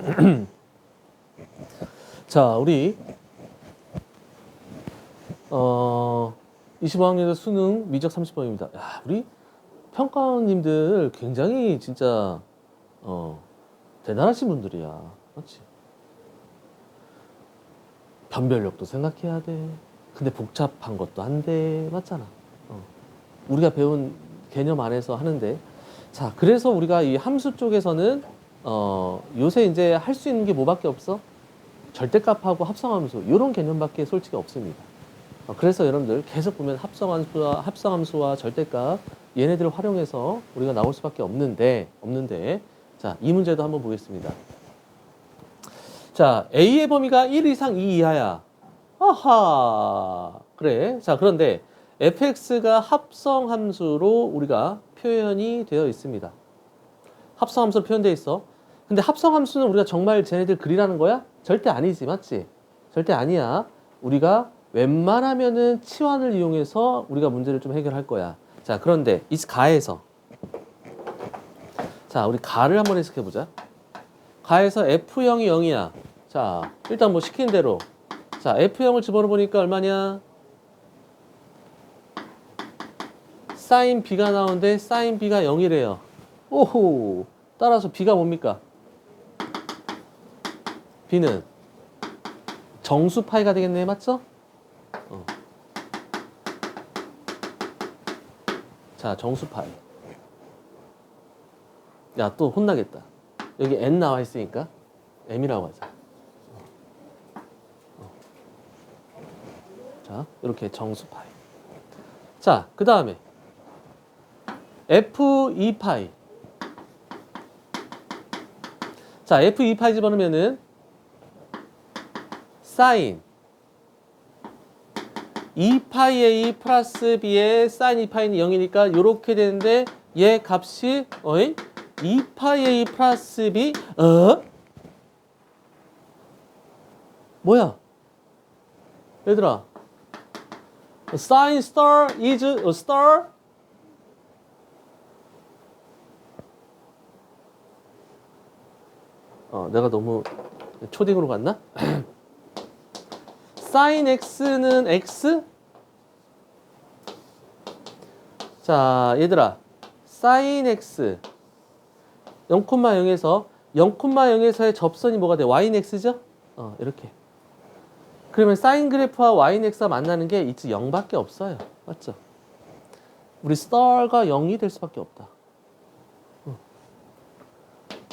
자, 우리 어 25학년의 수능 미적 30번입니다. 야, 우리 평가원님들 굉장히 진짜 어 대단하신 분들이야. 맞지? 변별력도 생각해야 돼. 근데 복잡한 것도 한데 맞잖아. 어. 우리가 배운 개념 안에서 하는데 자 그래서 우리가 이 함수 쪽에서는 어 요새 이제 할 수 있는 게 뭐밖에 없어? 절대값하고 합성함수 이런 개념밖에 솔직히 없습니다. 어, 그래서 여러분들 계속 보면 합성함수와 합성함수와 절대값 얘네들을 활용해서 우리가 나올 수밖에 없는데 없는데 자 이 문제도 한번 보겠습니다. 자 a의 범위가 1 이상 2 이하야. 아하 그래. 자 그런데 fx가 합성함수로 우리가 표현이 되어 있습니다. 합성함수로 표현되어 있어. 근데 합성함수는 우리가 정말 쟤네들 그리라는 거야? 절대 아니지, 맞지? 절대 아니야. 우리가 웬만하면은 치환을 이용해서 우리가 문제를 좀 해결할 거야. 자, 그런데 이 가에서 자, 우리 가를 한번 해석해 보자. 가에서 f0이 0이야. 자, 일단 뭐 시킨 대로 자, f0을 집어넣어 보니까 얼마냐? 사인 b가 나오는데 사인 b가 0이래요. 오호. 따라서 b가 뭡니까? B는 정수 파이가 되겠네, 맞죠? 어. 자, 정수 파이. 야, 또 혼나겠다. 여기 n 나와 있으니까 m이라고 하자. 어. 자, 이렇게 정수 파이. 자, 그 다음에 f2파이. 자, f2파이 집어넣으면은 사인 2파이 a 플러스 b의 사인 2파이는 0이니까 이렇게 되는데 얘 값이 어이? 2파이 a 플러스 b 어? 뭐야? 얘들아 사인 star is a star 어, 내가 너무 초딩으로 갔나? 사인 x는 x? 자, 얘들아. 사인 x 0,0에서 0,0에서의 접선이 뭐가 돼? y는 x죠? 어, 이렇게. 그러면 사인 그래프와 y는 x가 만나는 게 이치 0밖에 없어요. 맞죠? 우리 star가 0이 될 수밖에 없다. 어.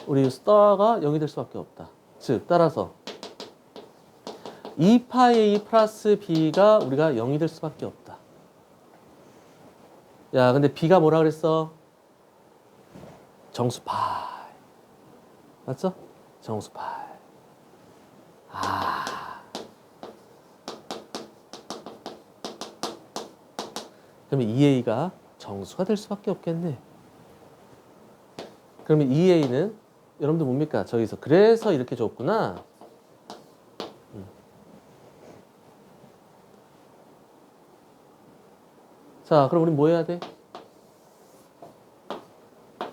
우리 star가 0이 될 수밖에 없다. 즉, 따라서 2파이 A 플러스 B가 우리가 0이 될 수밖에 없다. 야, 근데 B가 뭐라 그랬어? 정수 파이. 맞죠? 정수 파이. 아. 그러면 2A가 정수가 될 수밖에 없겠네. 그러면 2A는 여러분들 뭡니까? 저기서 그래서 이렇게 줬구나. 자, 그럼 우리 뭐 해야 돼?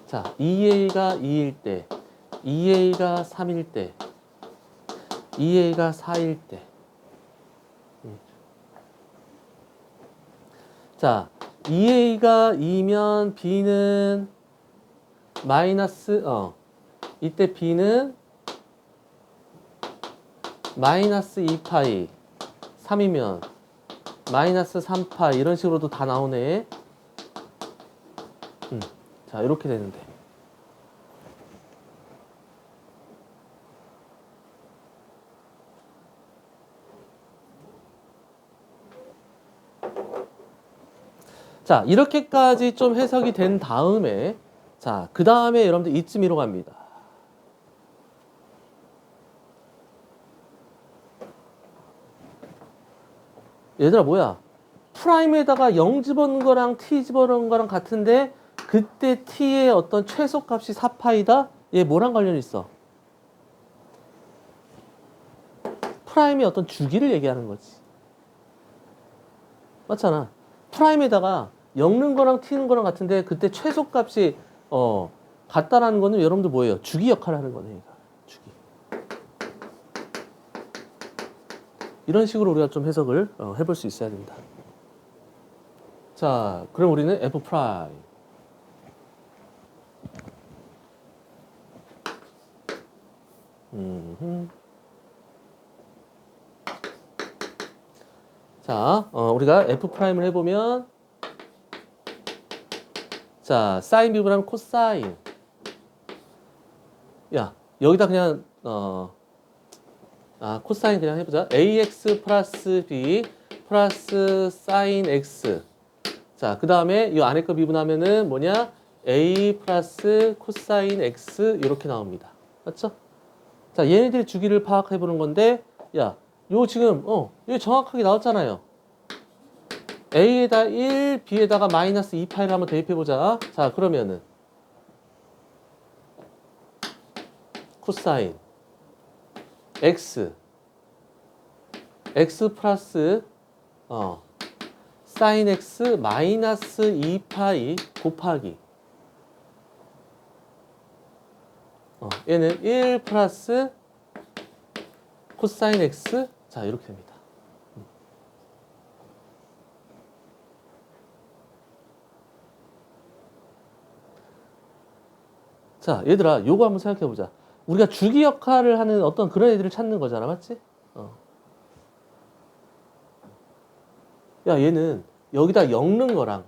자, 2a가 2일 때, 2a가 3일 때, 2a가 4일 때. 음. 자, 2a가 2면 b는 마이너스, 어, 이때 b는 마이너스 2파이, 3이면 마이너스 3파 이런 식으로도 다 나오네. 음, 자 이렇게 되는데. 자 이렇게까지 좀 해석이 된 다음에 자그 다음에 여러분들 이쯤 이로 갑니다. 얘들아 뭐야? 프라임에다가 0 집어넣은 거랑 t 집어넣은 거랑 같은데 그때 t의 어떤 최소값이 4파이다? 얘 뭐랑 관련이 있어? 프라임의 어떤 주기를 얘기하는 거지. 맞잖아. 프라임에다가 0 넣은 거랑 t는 거랑 같은데 그때 최소값이 어 같다라는 거는 여러분들 뭐예요? 주기 역할을 하는 거네. 얘가. 주기. 이런 식으로 우리가 좀 해석을 어, 해볼 수 있어야 된다. 자, 그럼 우리는 f 프라임. 음흠. 자, 어, 우리가 f 프라임을 해보면 자, 사인 비브랑 코사인. 야, 여기다 그냥 어, 아, 코사인 그냥 해보자. ax 플러스 b 플러스 사인 x. 자, 그 다음에 이 안에 거 미분하면은 뭐냐? a 플러스 코사인 x 이렇게 나옵니다. 맞죠? 자, 얘네들의 주기를 파악해 보는 건데, 야, 요 지금 어, 여기 정확하게 나왔잖아요. a에다 1, b에다가 마이너스 2파이를 한번 대입해 보자. 자, 그러면은 코사인 x x 플러스 어 사인 x 마이너스 2파이 곱하기 어 얘는 1 플러스 코사인 x 자 이렇게 됩니다. 자, 얘들아, 요거 한번 생각해 보자. 우리가 주기 역할을 하는 어떤 그런 애들을 찾는 거잖아, 맞지? 어. 야, 얘는 여기다 엮는 거랑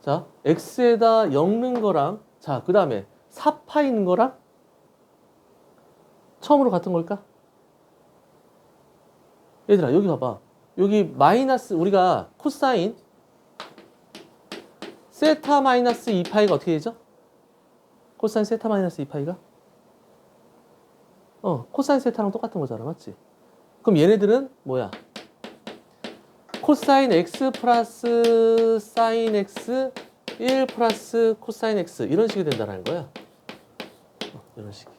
자, x에다 엮는 거랑 자, 그 다음에 사파인 거랑 처음으로 같은 걸까? 얘들아, 여기 봐봐. 여기 마이너스, 우리가 코사인 세타 마이너스 2파이가 어떻게 되죠? 코사인 세타 마이너스 2파이가? 어, 코사인 세타랑 똑같은 거잖아, 맞지? 그럼 얘네들은 뭐야? 코사인 x 플러스 사인 x 1 플러스 코사인 x 이런 식이 된다는 거야. 어, 이런 식이.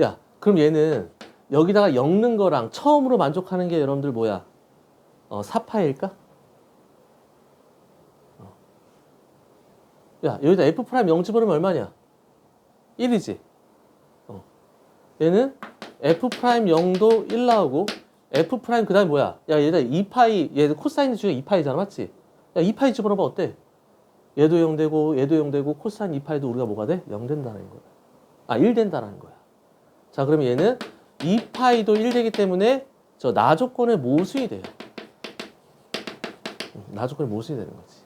야, 그럼 얘는 여기다가 엮는 거랑 처음으로 만족하는 게 여러분들 뭐야? 어, 사파일까? 어. 야, 여기다 f 프라임 0 집어넣으면 얼마냐? 1이지. 어. 얘는 f 프라임 0도 1 나오고 f 프라임 그다음에 뭐야? 야, 얘다 2파이 얘도 코사인 중에 2파이잖아, 맞지? 야, 2파이 집어넣어 봐 어때? 얘도 0 되고 얘도 0 되고 코사인 2파이도 우리가 뭐가 돼? 0 된다는 거야. 아, 1 된다는 거야. 자, 그러면 얘는 2파이도 1 되기 때문에 저 나 조건의 모순이 돼요. 음, 나 조건의 모순이 되는 거지.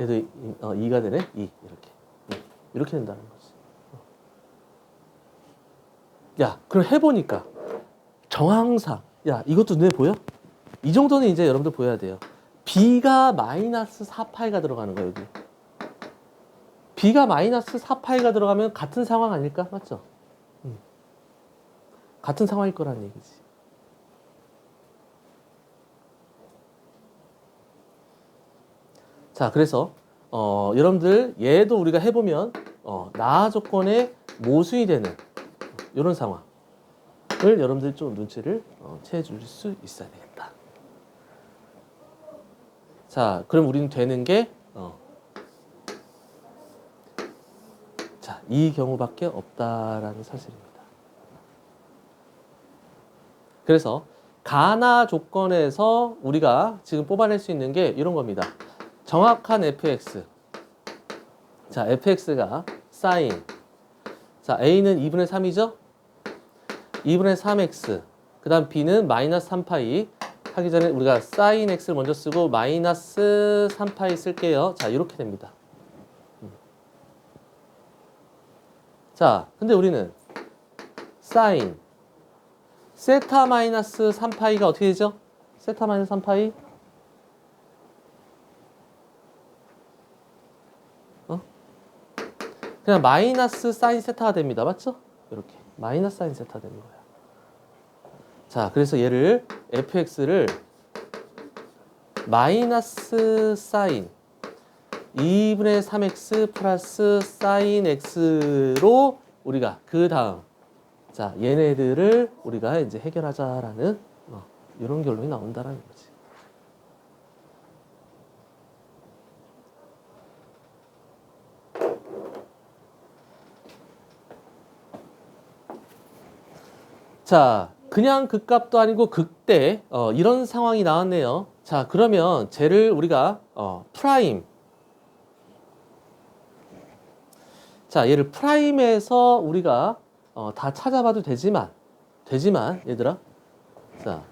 얘도 이- 어, 2가 되네? 2 이렇게 음, 이렇게 된다는 거지. 야, 그럼 해보니까 정항상 야 이것도 눈에 보여? 이 정도는 이제 여러분들 보여야 돼요. B가 마이너스 4파이가 들어가는 거예요, 여기. b가 마이너스 4파이가 들어가면 같은 상황 아닐까? 맞죠? 음. 같은 상황일 거라는 얘기지. 자, 그래서 어, 여러분들 얘도 우리가 해보면 어, 나 조건의 모순이 되는 이런 상황을 여러분들 좀 눈치를 어, 채줄 수 있어야 되겠다. 자, 그럼 우리는 되는 게 어, 자, 이 경우밖에 없다라는 사실입니다. 그래서 가나 조건에서 우리가 지금 뽑아낼 수 있는 게 이런 겁니다. 정확한 fx. 자, fx가 사인. 자, a는 2분의 3이죠? 2분의 3x. 그 다음 b는 마이너스 3파이. 하기 전에 우리가 사인 x를 먼저 쓰고 마이너스 3파이 쓸게요. 자, 이렇게 됩니다. 음. 자, 근데 우리는 사인 세타 마이너스 3파이가 어떻게 되죠? 세타 마이너스 3파이 어? 그냥 마이너스 사인 세타가 됩니다. 맞죠? 이렇게 마이너스 사인 세타 되는 거야. 자, 그래서 얘를 fx를 마이너스 사인 2분의 3x 플러스 사인 x로 우리가 그 다음 자, 얘네들을 우리가 이제 해결하자라는 어, 이런 결론이 나온다라는 거지. 자, 그냥 극값도 아니고 극대 어, 이런 상황이 나왔네요. 자, 그러면 쟤를 우리가 어, 프라임. 자, 얘를 프라임에서 우리가 어, 다 찾아봐도 되지만 되지만 얘들아. 자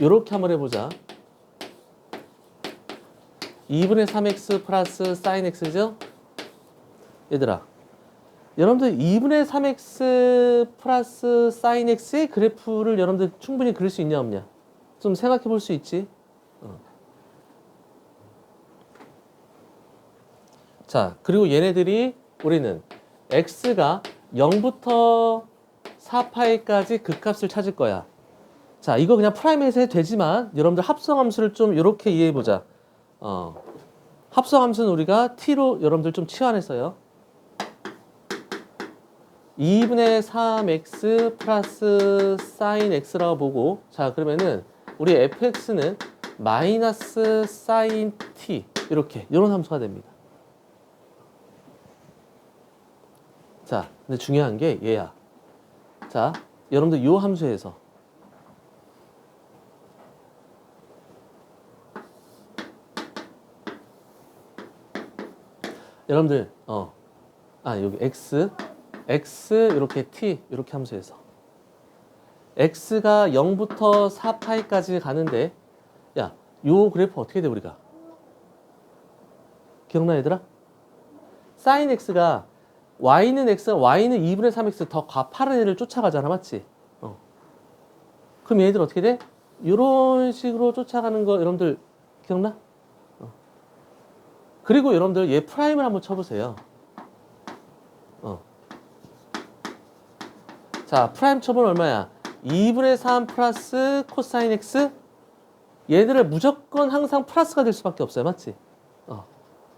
요렇게 한번 해보자. 2분의 3x 플러스 sin x죠? 얘들아 여러분들 2분의 3x 플러스 sin x의 그래프를 여러분들 충분히 그릴 수 있냐 없냐 좀 생각해 볼 수 있지 어. 자 그리고 얘네들이 우리는 x가 0부터 4파이까지 극값을 찾을 거야. 자, 이거 그냥 프라임에서 해도 되지만 여러분들 합성함수를 좀 이렇게 이해해 보자. 어. 합성함수는 우리가 t로 여러분들 좀 치환했어요. 2분의 3x 플러스 sin x라고 보고 자, 그러면은 우리 fx는 마이너스 sin t 이렇게 이런 함수가 됩니다. 자, 근데 중요한 게 얘야. 자, 여러분들 요 함수에서 여러분들 어. 아, 여기 x x 이렇게 t 이렇게 함수에서 x가 0부터 4파이까지 가는데 야, 요 그래프 어떻게 돼 우리가? 기억나 얘들아? sin x가 y는 x, y는 2분의 3x 더 가파른 애를 쫓아가잖아, 맞지? 어. 그럼 얘들 어떻게 돼? 이런 식으로 쫓아가는 거 여러분들 기억나? 어. 그리고 여러분들 얘 프라임을 한번 쳐보세요. 자, 프라임 쳐보면 얼마야? 2분의 3 플러스 코사인 x 얘들을 무조건 항상 플러스가 될 수밖에 없어요, 맞지? 어.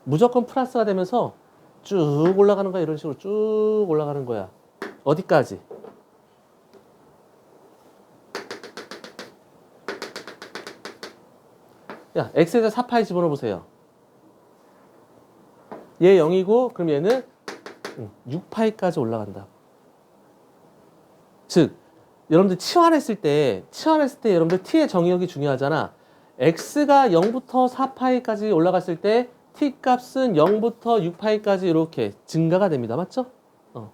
무조건 플러스가 되면서 쭉 올라가는 거야. 이런 식으로 쭉 올라가는 거야. 어디까지? 야, x에다 4파이 집어넣어 보세요. 얘 0이고 그럼 얘는 6파이까지 올라간다. 즉 여러분들 치환했을 때 치환했을 때 여러분들 t의 정의역이 중요하잖아. x가 0부터 4파이까지 올라갔을 때 t 값은 0부터 6파이까지 이렇게 증가가 됩니다. 맞죠? 어.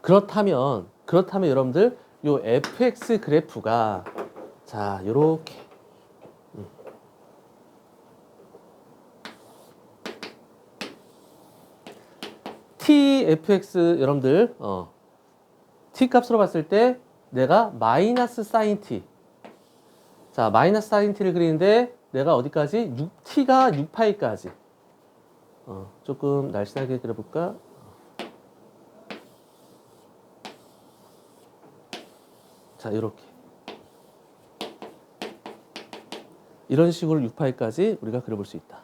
그렇다면 그렇다면 여러분들 요 fx 그래프가 자 요렇게 음. t fx 여러분들 어. T 값으로 봤을 때 내가 마이너스 사인 t 자 마이너스 사인 t를 그리는데 내가 어디까지? 6t가 6파이까지. 어, 조금 날씬하게 그려볼까? 자, 이렇게. 이런 식으로 6파이까지 우리가 그려볼 수 있다.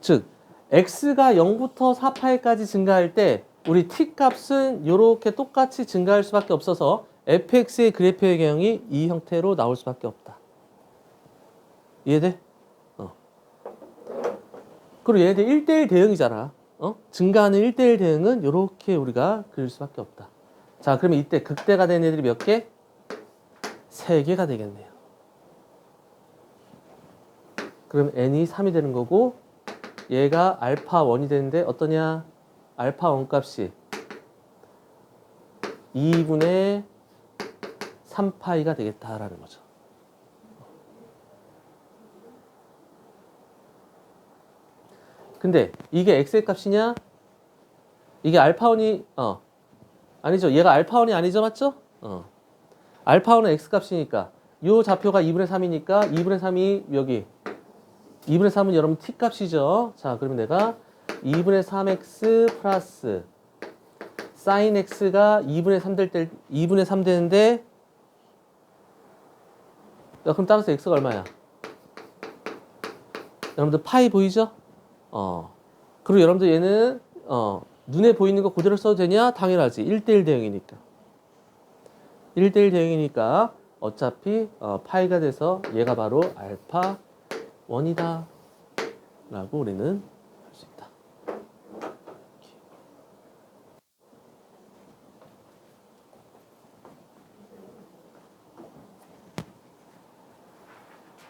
즉, x가 0부터 4파이까지 증가할 때 우리 t 값은 이렇게 똑같이 증가할 수밖에 없어서 fx의 그래프 의 경이 이 형태로 나올 수밖에 없다. 이해돼? 어. 그리고 얘네들 1대1 대응이잖아. 어? 증가하는 1대1 대응은 이렇게 우리가 그릴 수밖에 없다. 자, 그러면 이때 극대가 된 애들이 몇 개? 세 개가 되겠네요. 그럼 n이 3이 되는 거고 얘가 알파 1이 되는데 어떠냐? 알파 1 값이 2분의 3파이가 되겠다라는 거죠. 근데 이게 x의 값이냐? 이게 알파원이 어 아니죠. 얘가 알파원이 아니죠, 맞죠? 어 알파원은 x 값이니까 요 좌표가 2분의 3이니까 2분의 3이 여기 2분의 3은 여러분 t 값이죠. 자, 그러면 내가 2분의 3x 플러스 sin x가 2분의 3 될 때 2분의 3 되는데 야, 그럼 따라서 x가 얼마야? 여러분들 파이 보이죠? 어. 그리고 여러분들 얘는 어 눈에 보이는 거 그대로 써도 되냐? 당연하지. 1대1 대응이니까. 1대1 대응이니까 어차피 어, 파이가 돼서 얘가 바로 알파 1이다. 라고 우리는